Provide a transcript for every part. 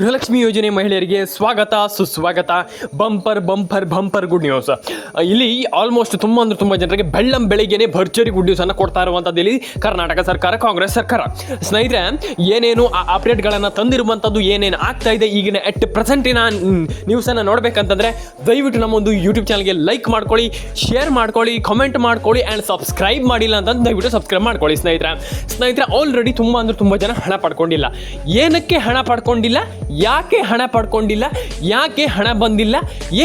ಗೃಹಲಕ್ಷ್ಮಿ ಯೋಜನೆ ಮಹಿಳೆಯರಿಗೆ ಸ್ವಾಗತ, ಸುಸ್ವಾಗತ, bumper bumper bumper good news ಇಲ್ಲಿ ಆಲ್ಮೋಸ್ಟ್ ತುಂಬ ಅಂದ್ರೆ ತುಂಬ ಜನರಿಗೆ ಬೆಳ್ಳಂ ಬೆಳಿಗ್ಗೆನೆ ಭರ್ಜರಿ ಗುಡ್ ನ್ಯೂಸನ್ನು ಕೊಡ್ತಾ ಇರುವಂಥದ್ದು ಇಲ್ಲಿ ಕರ್ನಾಟಕ ಸರ್ಕಾರ, ಕಾಂಗ್ರೆಸ್ ಸರ್ಕಾರ. ಸ್ನೇಹಿತರೆ, ಏನೇನು ಆ ಅಪ್ಡೇಟ್ಗಳನ್ನು ತಂದಿರುವಂಥದ್ದು ಏನೇನು ಆಗ್ತಾ ಇದೆ ಈಗಿನ ಎಟ್ ಪ್ರೆಸೆಂಟಿನ ನ್ಯೂಸನ್ನು ನೋಡಬೇಕಂತಂದ್ರೆ ದಯವಿಟ್ಟು ನಮ್ಮ ಒಂದು ಯೂಟ್ಯೂಬ್ ಚಾನಲ್ಗೆ ಲೈಕ್ ಮಾಡ್ಕೊಳ್ಳಿ ಶೇರ್ ಮಾಡ್ಕೊಳ್ಳಿ ಕಮೆಂಟ್ ಮಾಡ್ಕೊಳ್ಳಿ ಆ್ಯಂಡ್ ಸಬ್ಸ್ಕ್ರೈಬ್ ಮಾಡಿಲ್ಲ ಅಂತಂದು ದಯವಿಟ್ಟು ಸಬ್ಸ್ಕ್ರೈಬ್ ಮಾಡ್ಕೊಳ್ಳಿ ಸ್ನೇಹಿತರೆ. ಸ್ನೇಹಿತರೆ ಆಲ್ರೆಡಿ ತುಂಬ ಅಂದ್ರೆ ತುಂಬ ಜನ ಹಣ ಪಡ್ಕೊಂಡಿಲ್ಲ. ಏನಕ್ಕೆ ಹಣ ಪಡ್ಕೊಂಡಿಲ್ಲ? ಯಾಕೆ ಹಣ ಪಡ್ಕೊಂಡಿಲ್ಲ? ಯಾಕೆ ಹಣ ಬಂದಿಲ್ಲ?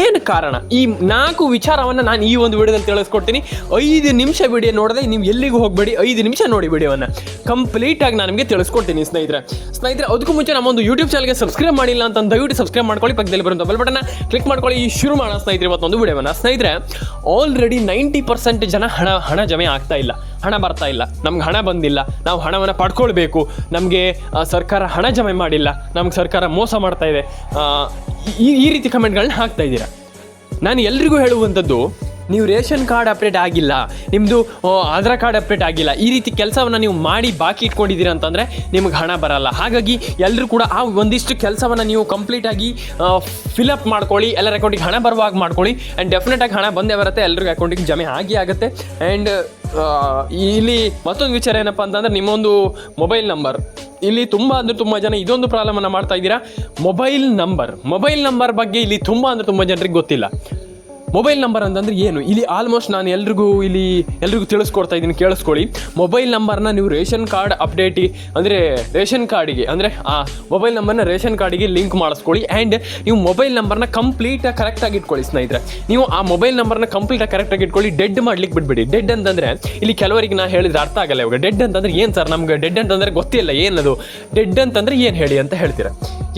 ಏನು ಕಾರಣ? ಈ ನಾಲ್ಕು ವಿಚಾರವನ್ನು ನಾನು ಈ ಒಂದು ವಿಡಿಯೋದಲ್ಲಿ ತಿಳಿಸ್ಕೊಡ್ತೀನಿ. ಐದು ನಿಮಿಷ ವಿಡಿಯೋ ನೋಡಿದ್ರೆ ನೀವು ಎಲ್ಲಿಗೂ ಹೋಗಬೇಡಿ. ಐದು ನಿಮಿಷ ನೋಡಿ ವಿಡಿಯೋವನ್ನು. ಕಂಪ್ಲೀಟಾಗಿ ನಾನು ನಿಮಗೆ ತಿಳಿಸ್ಕೊಡ್ತೀನಿ ಸ್ನೇಹಿತರೆ. ಸ್ನೇಹಿತರೆ, ಅದಕ್ಕೂ ಮುಂಚೆ ನಮ್ಮ ಒಂದು ಯೂಟ್ಯೂಬ್ ಚಾನಲ್ಗೆ ಸಬ್ಸ್ಕ್ರೈಬ್ ಮಾಡಿಲ್ಲ ಅಂತ ದಯವಿಟ್ಟು ಸಬ್ಸ್ಕ್ರೈಬ್ ಮಾಡ್ಕೊಳ್ಳಿ. ಪಕ್ಕದಲ್ಲಿ ಬರುವಂಥ ಬೆಲ್ ಬಟನ್ನ ಕ್ಲಿಕ್ ಮಾಡ್ಕೊಳ್ಳಿ. ಈ ಶುರು ಮಾಡೋಣ ಸ್ನೇಹಿತರೆ ಇವತ್ತೊಂದು ವಿಡಿಯೋವನ್ನು. ಸ್ನೇಹಿತರೆ ಆಲ್ರೆಡಿ ನೈಂಟಿ ಪರ್ಸೆಂಟ್ ಜನ ಹಣ ಹಣ ಜಮೆ ಆಗ್ತಾ ಇಲ್ಲ. ಹಣ ಬರ್ತಾ ಇಲ್ಲ. ನಮ್ಗೆ ಹಣ ಬಂದಿಲ್ಲ. ನಾವು ಹಣವನ್ನು ಪಡ್ಕೊಳ್ಬೇಕು. ನಮಗೆ ಸರ್ಕಾರ ಹಣ ಜಮೆ ಮಾಡಿಲ್ಲ. ನಮ್ಗೆ ಸರ್ಕಾರ ಮೋಸ ಮಾಡ್ತಾ ಇದೆ. ಈ ಈ ರೀತಿ ಕಮೆಂಟ್ಗಳನ್ನ ಹಾಕ್ತಾ ಇದ್ದೀರಾ? ನಾನು ಎಲ್ರಿಗೂ ಹೇಳುವಂಥದ್ದು, ನೀವು ರೇಷನ್ ಕಾರ್ಡ್ ಅಪ್ಡೇಟ್ ಆಗಿಲ್ಲ ನಿಮ್ಮದು ಆಧಾರ್ ಕಾರ್ಡ್ ಅಪ್ಡೇಟ್ ಆಗಿಲ್ಲ, ಈ ರೀತಿ ಕೆಲಸವನ್ನು ನೀವು ಮಾಡಿ ಬಾಕಿ ಇಟ್ಕೊಂಡಿದ್ದೀರಾ ಅಂತಂದರೆ ನಿಮಗೆ ಹಣ ಬರಲ್ಲ. ಹಾಗಾಗಿ ಎಲ್ಲರೂ ಕೂಡ ಆ ಒಂದಿಷ್ಟು ಕೆಲಸವನ್ನು ನೀವು ಕಂಪ್ಲೀಟಾಗಿ ಫಿಲಪ್ ಮಾಡ್ಕೊಳ್ಳಿ, ಎಲ್ಲರ ಅಕೌಂಟಿಗೆ ಹಣ ಬರುವಾಗ ಮಾಡ್ಕೊಳ್ಳಿ ಆ್ಯಂಡ್ ಡೆಫಿನೆಟಾಗಿ ಹಣ ಬಂದೇ ಬರುತ್ತೆ ಎಲ್ಲರಿಗೂ ಅಕೌಂಟಿಗೆ ಜಮೆ ಆಗಿ ಆಗುತ್ತೆ. ಆ್ಯಂಡ್ ಇಲ್ಲಿ ಮತ್ತೊಂದು ವಿಚಾರ ಏನಪ್ಪ ಅಂತಂದರೆ ನಿಮ್ಮೊಂದು ಮೊಬೈಲ್ ನಂಬರ್ ಇಲ್ಲಿ ತುಂಬ ಅಂದರೆ ತುಂಬ ಜನ ಇದೊಂದು ಪ್ರಾಬ್ಲಮನ್ನು ಮಾಡ್ತಾ ಇದ್ದೀರಾ. ಮೊಬೈಲ್ ನಂಬರ್ ಮೊಬೈಲ್ ನಂಬರ್ ಬಗ್ಗೆ ಇಲ್ಲಿ ತುಂಬ ಅಂದರೆ ತುಂಬ ಜನರಿಗೆ ಗೊತ್ತಿಲ್ಲ. ಮೊಬೈಲ್ ನಂಬರ್ ಅಂತಂದ್ರೆ ಏನು? ಇಲ್ಲಿ ಆಲ್ಮೋಸ್ಟ್ ನಾನು ಎಲ್ರಿಗೂ ಇಲ್ಲಿ ಎಲ್ರಿಗೂ ತಿಳಿಸ್ಕೊಡ್ತಾ ಇದ್ದೀನಿ, ಕೇಳಿಸ್ಕೊಳ್ಳಿ. ಮೊಬೈಲ್ ನಂಬರ್ನ ನೀವು ರೇಷನ್ ಕಾರ್ಡ್ ಅಪ್ಡೇಟ್ ಅಂದರೆ ರೇಷನ್ ಕಾರ್ಡಿಗೆ ಅಂದರೆ, ಆ ಮೊಬೈಲ್ ನಂಬರ್ನ ರೇಷನ್ ಕಾರ್ಡಿಗೆ ಲಿಂಕ್ ಮಾಡಿಸ್ಕೊಳ್ಳಿ. ಆ್ಯಂಡ್ ನೀವು ಮೊಬೈಲ್ ನಂಬರ್ನ ಕಂಪ್ಲೀಟಾಗಿ ಕರೆಕ್ಟಾಗಿ ಇಟ್ಕೊಳ್ಳಿ ಸ್ನೇಹಿತರೆ. ನೀವು ಆ ಮೊಬೈಲ್ ನಂಬರ್ನ ಕಂಪ್ಲೀಟಾಗಿ ಕರೆಕ್ಟಾಗಿ ಇಟ್ಕೊಳ್ಳಿ ಡೆಡ್ ಮಾಡ್ಲಿಕ್ಕೆ ಬಿಟ್ಬಿಡಿ ಡೆಡ್ ಅಂತಂದರೆ, ಇಲ್ಲಿ ಕೆಲವರಿಗೆ ನಾ ಹೇಳಿದ್ರೆ ಅರ್ಥ ಆಗಲ್ಲ ಇವಾಗ. ಡೆಡ್ ಅಂತಂದ್ರೆ ಏನು ಸರ್ ನಮ್ಗೆ? ಡೆಡ್ ಅಂತಂದ್ರೆ ಗೊತ್ತಿಲ್ಲ ಏನದು. ಡೆಡ್ ಅಂತಂದ್ರೆ ಏನು ಹೇಳಿ ಅಂತ ಹೇಳ್ತೀರಾ?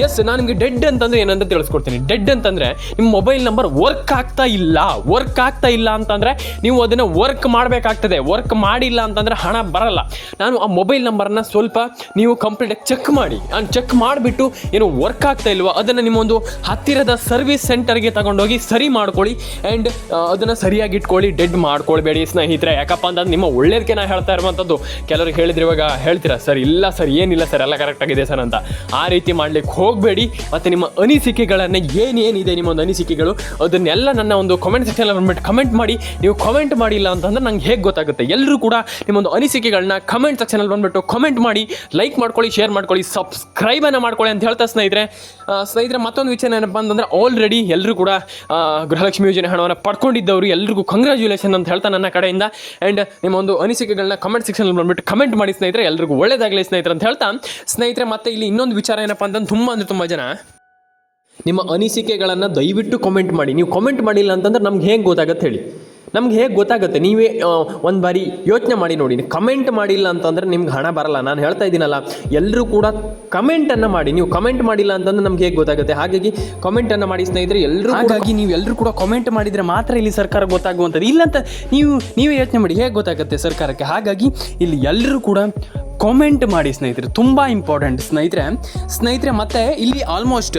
ಎಸ್ ನಾನು ನಿಮಗೆ ಡೆಡ್ ಅಂತಂದ್ರೆ ಏನಂತ ತಿಳಿಸ್ಕೊಡ್ತೀನಿ. ಡೆಡ್ ಅಂತಂದ್ರೆ, ನಿಮ್ಮ ಮೊಬೈಲ್ ನಂಬರ್ ವರ್ಕ್ ಆಗ್ತಾ ಇಲ್ಲ. ವರ್ಕ್ ಆಗ್ತಾ ಇಲ್ಲ ಅಂತಂದರೆ ನೀವು ಅದನ್ನು ವರ್ಕ್ ಮಾಡಬೇಕಾಗ್ತದೆ. ವರ್ಕ್ ಮಾಡಿಲ್ಲ ಅಂತಂದರೆ ಹಣ ಬರಲ್ಲ. ನಾನು ಆ ಮೊಬೈಲ್ ನಂಬರನ್ನು ಸ್ವಲ್ಪ ನೀವು ಕಂಪ್ಲೀಟಾಗಿ ಚೆಕ್ ಮಾಡಿ. ನಾನು ಚೆಕ್ ಮಾಡಿಬಿಟ್ಟು ಏನು ವರ್ಕ್ ಆಗ್ತಾ ಇಲ್ವಾ, ಅದನ್ನು ನಿಮ್ಮೊಂದು ಹತ್ತಿರದ ಸರ್ವಿಸ್ ಸೆಂಟರ್ಗೆ ತಗೊಂಡೋಗಿ ಸರಿ ಮಾಡ್ಕೊಳ್ಳಿ ಆ್ಯಂಡ್ ಅದನ್ನು ಸರಿಯಾಗಿ ಇಟ್ಕೊಳ್ಳಿ ಡೆಡ್ ಮಾಡ್ಕೊಳ್ಬೇಡಿ ಸ್ನೇಹಿತರೆ. ಯಾಕಪ್ಪ ಅಂತಂದ್ರೆ ನಿಮ್ಮ ಒಳ್ಳೇದಕ್ಕೆ ನಾನು ಹೇಳ್ತಾ ಇರುವಂಥದ್ದು ಕೆಲವ್ರಿಗೆ ಹೇಳಿದ್ರೆ ಇವಾಗ ಹೇಳ್ತೀರಾ, ಸರ್, ಇಲ್ಲ ಸರ್, ಏನಿಲ್ಲ ಸರ್, ಎಲ್ಲ ಕರೆಕ್ಟಾಗಿದೆ ಸರ್ ಅಂತ. ಆ ರೀತಿ ಮಾಡ್ಲಿಕ್ಕೆ ಹೋಗಬೇಡಿ. ಮತ್ತು ನಿಮ್ಮ ಅನಿಸಿಕೆಗಳನ್ನು ಏನೇನಿದೆ, ನಿಮ್ಮೊಂದು ಅನಿಸಿಕೆಗಳು, ಅದನ್ನೆಲ್ಲ ನನ್ನ ಒಂದು ಕಮೆಂಟ್ ಸೆಕ್ಷನ್ ಬಂದ್ಬಿಟ್ಟು ಕಮೆಂಟ್ ಮಾಡಿ, ನೀವು ಕಮೆಂಟ್ ಮಾಡಿಲ್ಲ ಅಂತಂದ್ರೆ ನಂಗೆ ಹೇಗೆ ಗೊತ್ತಾಗುತ್ತೆ? ಎಲ್ಲರೂ ಕೂಡ ನಿಮ್ಮೊಂದು ಅನಿಸಿಕೆಗಳನ್ನ ಕಮೆಂಟ್ ಸೆಕ್ಷನಲ್ಲಿ ಬಂದ್ಬಿಟ್ಟು ಕಮೆಂಟ್ ಮಾಡಿ ಲೈಕ್ ಮಾಡ್ಕೊಳ್ಳಿ ಶೇರ್ ಮಾಡ್ಕೊಳ್ಳಿ ಸಬ್ಸ್ಕ್ರೈಬನ್ನು ಮಾಡ್ಕೊಳ್ಳಿ ಅಂತ ಹೇಳ್ತಾ ಸ್ನೇಹಿತರೆ. ಸ್ನೇಹಿತರೆ, ಮತ್ತೊಂದು ವಿಚಾರ ಏನಪ್ಪ ಅಂತಂದ್ರೆ ಆಲ್ರೆಡಿ ಎಲ್ಲರೂ ಕೂಡ ಗೃಹಲಕ್ಷ್ಮಿ ಯೋಜನೆ ಹಣವನ್ನು ಪಡ್ಕೊಂಡಿದ್ದವರು ಎಲ್ಲರಿಗೂ ಕಂಗ್ರ್ಯಾಚುಲೇಷನ್ ಅಂತ ಹೇಳ್ತಾ ನನ್ನ ಕಡೆಯಿಂದ. ಆ್ಯಂಡ್ ನಿಮ್ಮ ಒಂದು ಅನಿಸಿಕೆಗಳನ್ನ ಕಮೆಂಟ್ ಸೆಕ್ಷನಲ್ಲಿ ಬಂದ್ಬಿಟ್ಟು ಕಮೆಂಟ್ ಮಾಡಿ ಸ್ನೇಹಿತರೆ ಎಲ್ಲರಿಗೂ ಒಳ್ಳೇದಾಗಲಿ ಸ್ನೇಹಿತರೆ ಅಂತ ಹೇಳ್ತಾ. ಸ್ನೇಹಿತರೆ, ಮತ್ತೆ ಇಲ್ಲಿ ಇನ್ನೊಂದು ವಿಚಾರ ಏನಪ್ಪ ಅಂತಂದ್ರೆ ತುಂಬ ಅಂದರೆ ತುಂಬ ಜನ ನಿಮ್ಮ ಅನಿಸಿಕೆಗಳನ್ನು ದಯವಿಟ್ಟು ಕಮೆಂಟ್ ಮಾಡಿ. ನೀವು ಕಮೆಂಟ್ ಮಾಡಿಲ್ಲ ಅಂತಂದ್ರೆ ನಮ್ಗೆ ಹೇಗೆ ಗೊತ್ತಾಗತ್ತೆ ಹೇಳಿ. ನಮ್ಗೆ ಹೇಗೆ ಗೊತ್ತಾಗುತ್ತೆ? ನೀವೇ ಒಂದು ಬಾರಿ ಯೋಚನೆ ಮಾಡಿ ನೋಡಿ. ಕಮೆಂಟ್ ಮಾಡಿಲ್ಲ ಅಂತಂದ್ರೆ ನಿಮ್ಗೆ ಹಣ ಬರಲ್ಲ. ನಾನು ಹೇಳ್ತಾ ಇದ್ದೀನಲ್ಲ. ಎಲ್ಲರೂ ಕೂಡ ಕಮೆಂಟನ್ನು ಮಾಡಿ. ನೀವು ಕಮೆಂಟ್ ಮಾಡಿಲ್ಲ ಅಂತಂದ್ರೆ ನಮ್ಗೆ ಹೇಗೆ ಗೊತ್ತಾಗುತ್ತೆ? ಹಾಗಾಗಿ ಕಮೆಂಟನ್ನು ಮಾಡಿ ಸ್ನೇಹಿತರೆ ಎಲ್ಲರೂ ಹಾಗಾಗಿ ನೀವು ಎಲ್ಲರೂ ಕೂಡ ಕಮೆಂಟ್ ಮಾಡಿದರೆ ಮಾತ್ರ ಇಲ್ಲಿ ಸರ್ಕಾರ ಗೊತ್ತಾಗುವಂಥದ್ದು. ಇಲ್ಲಂತ ನೀವು, ನೀವೇ ಯೋಚನೆ ಮಾಡಿ. ಹೇಗೆ ಗೊತ್ತಾಗುತ್ತೆ ಸರ್ಕಾರಕ್ಕೆ? ಹಾಗಾಗಿ ಇಲ್ಲಿ ಎಲ್ಲರೂ ಕೂಡ ಕಾಮೆಂಟ್ ಮಾಡಿ ಸ್ನೇಹಿತರೆ. ತುಂಬ ಇಂಪಾರ್ಟೆಂಟ್ ಸ್ನೇಹಿತರೆ. ಸ್ನೇಹಿತರೆ, ಮತ್ತೆ ಇಲ್ಲಿ ಆಲ್ಮೋಸ್ಟ್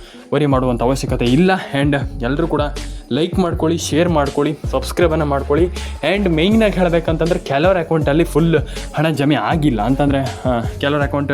ವರಿ ಮಾಡುವಂಥ ಅವಶ್ಯಕತೆ ಇಲ್ಲ. ಆ್ಯಂಡ್ ಎಲ್ಲರೂ ಕೂಡ ಲೈಕ್ ಮಾಡ್ಕೊಳ್ಳಿ ಶೇರ್ ಮಾಡ್ಕೊಳ್ಳಿ ಸಬ್ಸ್ಕ್ರೈಬನ್ನು ಮಾಡ್ಕೊಳ್ಳಿ. ಆ್ಯಂಡ್ ಮೇಯ್ನಾಗಿ ಹೇಳಬೇಕಂತಂದ್ರೆ ಕೆಲವ್ರ ಅಕೌಂಟಲ್ಲಿ ಫುಲ್ ಹಣ ಜಮೆ ಆಗಿಲ್ಲ. ಅಂತಂದರೆ ಕೆಲವ್ರ ಅಕೌಂಟ್